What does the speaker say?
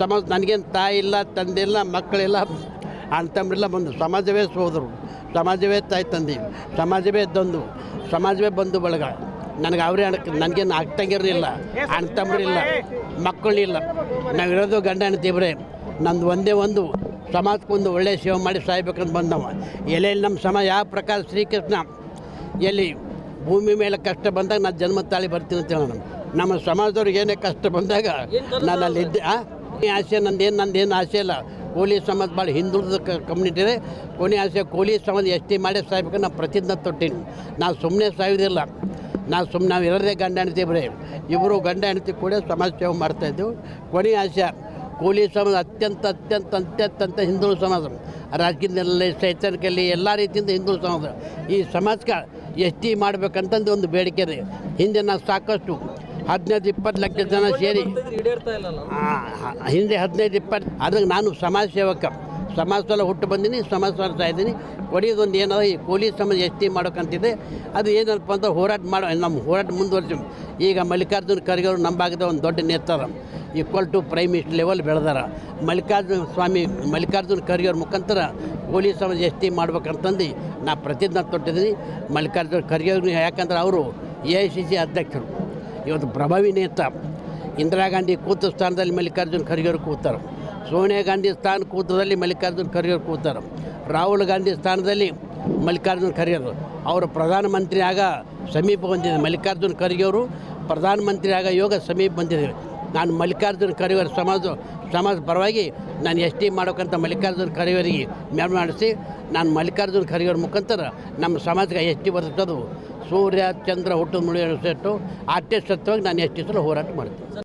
ಸಮಾಜ ನನಗೇನು ತಾಯಿ ಇಲ್ಲ ತಂದೆ ಇಲ್ಲ ಮಕ್ಕಳಿಲ್ಲ ಅಣ್ಣ ತಮ್ಮರಿಲ್ಲ ಬಂದು ಸಮಾಜವೇ ಸೋದರು. ಸಮಾಜವೇ ತಾಯಿ ತಂದೆ. ಸಮಾಜವೇ ಇದ್ದಂದು ಸಮಾಜವೇ ಬಂಧು ಬಳಗ. ನನಗೆ ಅವರೇ ಅಣ್ಣ ನನಗೇನು ಅಕ್ಕಂಗಿರಲಿಲ್ಲ ಅಣ್ಣ ತಮ್ಮರಿಲ್ಲ ಮಕ್ಕಳಿಲ್ಲ ಇರೋದು ಗಂಡ ಅಣ್ಣತಿಬ್ರೆ ನಂದು ಒಂದೇ ಒಂದು. ಸಮಾಜಕ್ಕೊಂದು ಒಳ್ಳೆಯ ಸೇವೆ ಮಾಡಿ ಸಾಯ್ಬೇಕಂತ ಬಂದವ. ಎಲ್ಲೆಲ್ಲಿ ನಮ್ಮ ಸಮಾಜ ಯಾವ ಪ್ರಕಾರ ಶ್ರೀಕೃಷ್ಣ ಎಲ್ಲಿ ಭೂಮಿ ಮೇಲೆ ಕಷ್ಟ ಬಂದಾಗ ನಾನು ಜನ್ಮ ತಾಳಿ ಬರ್ತೀನಿ ಅಂತ ಹೇಳೋಣ ನಮ್ಮ ಸಮಾಜದವ್ರಿಗೆ ಏನೇ ಕಷ್ಟ ಬಂದಾಗ ನಾನು ಅಲ್ಲಿ ಇದ್ದೆ ಆಸೆ, ನಂದೇನು ನಂದೇನು ಆಸೆ ಇಲ್ಲ. ಕೋಲಿ ಸಮಾಜ ಭಾಳ ಹಿಂದುಳಿದ ಕಮ್ಯುನಿಟಿ ಇದೆ ಕೊನೆ ಆಸೆ ಕೋಲಿ ಸಮಾಜ ಟಿ ಮಾಡಿ ಸಾಯ್ಬೇಕು ನಾನು ಪ್ರತಿಜ್ಞೆ ತೊಟ್ಟೀನಿ. ನಾವು ಸುಮ್ಮನೆ ಸಾಯೋದಿಲ್ಲ. ನಾವು ಸುಮ್ಮನೆ ನಾವು ಎರಡೇ ಗಂಡ ಹೆಣ್ತಿ ಬರೀ. ಇಬ್ಬರು ಗಂಡ ಹೆಣ್ತಿ ಕೂಡ ಸಮಾಜ ಸೇವೆ ಮಾಡ್ತಾಯಿದ್ದೆವು ಕೊನೆ ಆಸೆ ಕೋಲಿ ಸಮಾಜ ಅತ್ಯಂತ ಅತ್ಯಂತ ಅತ್ಯಂತ ಹಿಂದುಳಿದ ಸಮಾಜ. ರಾಜಕೀಯದಲ್ಲಿ ಶೈಕ್ಷಣಿಕಲ್ಲಿ ಎಲ್ಲ ರೀತಿಯಿಂದ ಹಿಂದುಳಿದ ಸಮಾಜ. ಈ ಸಮಾಜಕ್ಕೆ ಎಸ್ ಟಿ ಮಾಡ್ಬೇಕಂತಂದು ಒಂದು ಬೇಡಿಕೆ ಇದೆ. ಹಿಂದೆ ನಾವು ಸಾಕಷ್ಟು ಹದಿನೈದು ಇಪ್ಪತ್ತು ಲಕ್ಷ ಜನ ಸೇರಿ. ಹಿಂದೆ ಹದಿನೈದು ಇಪ್ಪತ್ತು ಅದಕ್ಕೆ ನಾನು ಸಮಾಜ ಸೇವಕ. ಸಮಾಜದಲ್ಲ ಹುಟ್ಟು ಬಂದೀನಿ ಸಮಾಜ ಸಾರ್ತಾ ಇದ್ದೀನಿ ಕೊನೆಯದೊಂದು ಏನದ ಈ ಕೂಲಿ ಸಮಾಜ ಎಸ್ ಟಿ ಮಾಡೋಕ್ಕಂತಿದೆ ಅದು ಏನಪ್ಪ ಅಂತ ಹೋರಾಟ ಮಾಡೋ ನಮ್ಮ ಹೋರಾಟ ಮುಂದುವರ್ಸಿ. ಈಗ ಮಲ್ಲಿಕಾರ್ಜುನ ಖರ್ಗೆ ಅವರು ನಮ್ಮ ಭಾಗದ ಒಂದು ದೊಡ್ಡ ನೇತಾರ. Equal to prime minister level ಬೆಳೆದಾರ. Mallikarjuna Swami Mallikarjun Kharge ಅವ್ರ ಮುಖಾಂತರ ಕೂಲಿ ಸಮಾಜ ಎಸ್ ಟಿ ಮಾಡ್ಬೇಕಂತಂದು ನಾ ಪ್ರತಿಜ್ಞೆ ತೊಟ್ಟಿದ್ದೀನಿ. ಮಲ್ಲಿಕಾರ್ಜುನ ಖರ್ಗೆ ಅವ್ರಿಗೆ ಯಾಕಂದ್ರೆ ಅವರು ಎ ಐ ಸಿ ಸಿ ಅಧ್ಯಕ್ಷರು. ಇವತ್ತು ಪ್ರಭಾವಿ ನೇತ ಇಂದಿರಾ ಗಾಂಧಿ ಕೂತ ಸ್ಥಾನದಲ್ಲಿ ಮಲ್ಲಿಕಾರ್ಜುನ್ ಖರ್ಗೆ ಅವರು ಕೂತಾರೆ. ಸೋನಿಯಾ ಗಾಂಧಿ ಸ್ಥಾನ ಕೂತದಲ್ಲಿ ಮಲ್ಲಿಕಾರ್ಜುನ್ ಖರ್ಗೆ ಅವರು ಕೂತಾರೆ. ರಾಹುಲ್ ಗಾಂಧಿ ಸ್ಥಾನದಲ್ಲಿ ಮಲ್ಲಿಕಾರ್ಜುನ ಖರ್ಗೆ ಅವರು. ಪ್ರಧಾನಮಂತ್ರಿ ಆಗ ಸಮೀಪ ಬಂದಿದೆ ಮಲ್ಲಿಕಾರ್ಜುನ್ ಖರ್ಗೆ ಅವರು ಪ್ರಧಾನಮಂತ್ರಿ ಆಗ ಯೋಗ ಸಮೀಪ ಬಂದಿದೆ ನಾನು ಮಲ್ಲಿಕಾರ್ಜುನ್ ಖರ್ಗೆ ಅವರ ಸಮಾಜ ಸಮಾಜ ಪರವಾಗಿ ನಾನು ಎಸ್ ಟಿ ಮಾಡೋಕ್ಕಂತ ಮಲ್ಲಿಕಾರ್ಜುನ ಖರ್ಗೆ ಅವರಿಗೆ ಮೆರವಣಿಗೆ ಮಾಡಿಸಿ, ನಾನು ಮಲ್ಲಿಕಾರ್ಜುನ್ ಖರ್ಗೆ ಅವ್ರ ಮುಖಾಂತರ ನಮ್ಮ ಸಮಾಜಕ್ಕೆ ಎಸ್ ಟಿ ಸೂರ್ಯ ಚಂದ್ರ ಹುಟ್ಟು ಮುಳಿ ಸೆಟ್ಟು ಅಷ್ಟೇ ಸತ್ವಾಗಿ ನಾನು ಎಷ್ಟು ಸಲ ಹೋರಾಟ ಮಾಡ್ತೀನಿ.